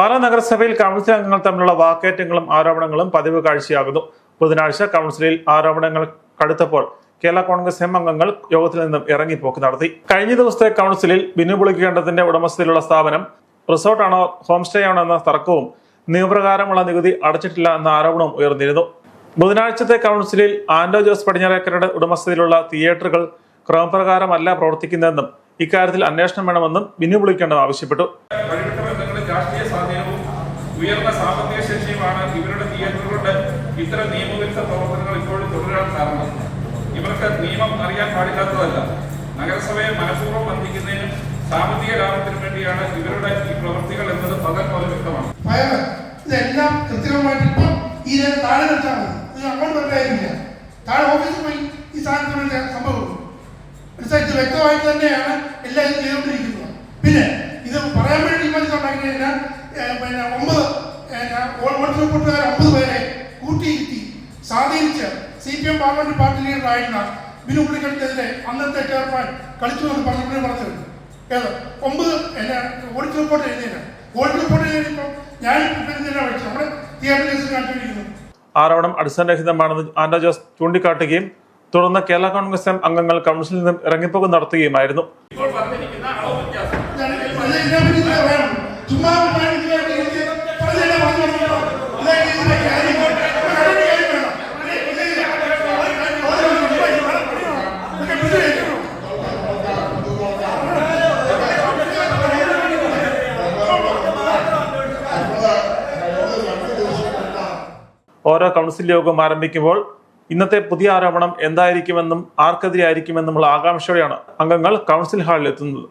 പാലാ നഗരസഭയിൽ കൗൺസിൽ അംഗങ്ങൾ തമ്മിലുള്ള വാക്കേറ്റങ്ങളും ആരോപണങ്ങളും പതിവ് കാഴ്ചയാകുന്നു. ബുധനാഴ്ച കൗൺസിലിൽ ആരോപണങ്ങൾ കടുത്തപ്പോൾ കേരള കോൺഗ്രസ് എം അംഗങ്ങൾ യോഗത്തിൽ നിന്നും ഇറങ്ങിപ്പോക്ക് നടത്തി. കഴിഞ്ഞ ദിവസത്തെ കൗൺസിലിൽ ബിന്നു പുളിക്കേണ്ടതിന്റെ ഉടമസ്ഥയിലുള്ള സ്ഥാപനം റിസോർട്ടാണോ ഹോം സ്റ്റേ ആണോ എന്ന തർക്കവും നിയമപ്രകാരമുള്ള നികുതി അടച്ചിട്ടില്ല എന്ന ആരോപണവും ഉയർന്നിരുന്നു. ബുധനാഴ്ചത്തെ കൗൺസിലിൽ ആൻഡോ ജോസ് പടിഞ്ഞാറേക്കരുടെ ഉടമസ്ഥതയിലുള്ള തിയേറ്ററുകൾ ക്രമപ്രകാരമല്ല പ്രവർത്തിക്കുന്നതെന്നും ഇക്കാര്യത്തിൽ അന്വേഷണം വേണമെന്നും ബിനു പുളിക്കേണ്ടത് ആവശ്യപ്പെട്ടു. രാഷ്ട്രീയ സ്വാധീനവും ഉയർന്ന സാമ്പത്തിക ശേഷിയുമാണ് ഇവരുടെ തിയേറ്ററുകളുടെ ഇത്തരം നിയമവിരുദ്ധ പ്രവർത്തനങ്ങൾ ഇപ്പോഴും തുടരാൻ കാരണം. ഇവർക്ക് നിയമം അറിയാൻ പാടില്ലാത്തതല്ല. നഗരസഭയെ മനഃപൂർവം വന്ധിക്കുന്നതിനും സാമ്പത്തിക ലാഭത്തിനും വേണ്ടിയാണ് ഇവരുടെ ഈ പ്രവൃത്തികൾ എന്നത് പകൽ പോലെ വ്യക്തമാണ്. ഇതെല്ലാം കൃത്യമായിട്ട് ഇപ്പം ഈ താഴെ മതി. ഇത് അങ്ങോട്ട് വരേണ്ടില്ല താഴെ ഓഫീസിൽ ഈ സാധനത്തിനുള്ള സംഭവം. മനസ്സിലായി? ഇത് വ്യക്തമായിട്ട് തന്നെയാണ് എല്ലാം ഇത് ചെയ്തുകൊണ്ടിരിക്കുന്നത്. പിന്നെ കഴിഞ്ഞാൽ പിന്നെ ഒമ്പത് വോട്ട് കൂട്ടുകാരെ ഒമ്പത് പേരെ കൂട്ടിയിരുത്തി സ്വാധീനിച്ച് C P M parliament party ലീഡറായിരുന്ന Binu പുള്ളിക്കലിനെതിരെ അന്നത്തെ ചെയർമാൻ കളിച്ചു എന്ന് പറഞ്ഞു പറഞ്ഞത് ഏത്? ഒമ്പത് എന്നെ ഓഡിറ്റ് റിപ്പോർട്ട് എഴുതിയത് ഓഡിറ്റ് റിപ്പോർട്ട് എഴുതിയപ്പോൾ ഞാൻ എന്തിനാ വിളിച്ചത് നമ്മുടെ തിയേറ്ററിൽ കാണിച്ചിരിക്കുന്നു ആരോപണം അടിസ്ഥാനരഹിതമാണെന്ന് ആന്റോ ജോസ് ചൂണ്ടിക്കാട്ടുകയും തുടർന്ന് കേരള കോൺഗ്രസ് എം അംഗങ്ങൾ കൗൺസിലിൽ നിന്നും ഇറങ്ങിപ്പോക്ക് നടത്തുകയുമായിരുന്നു. ഇപ്പോൾ പറഞ്ഞിരിക്കുന്ന ഓരോ കൗൺസിൽ യോഗം ആരംഭിക്കുമ്പോൾ ഇന്നത്തെ പുതിയ ആരോപണം എന്തായിരിക്കുമെന്നും ആർക്കെതിരെ ആയിരിക്കുമെന്നുമുള്ള ആകാംക്ഷയോടെയാണ് അംഗങ്ങൾ കൗൺസിൽ ഹാളിൽ എത്തുന്നത്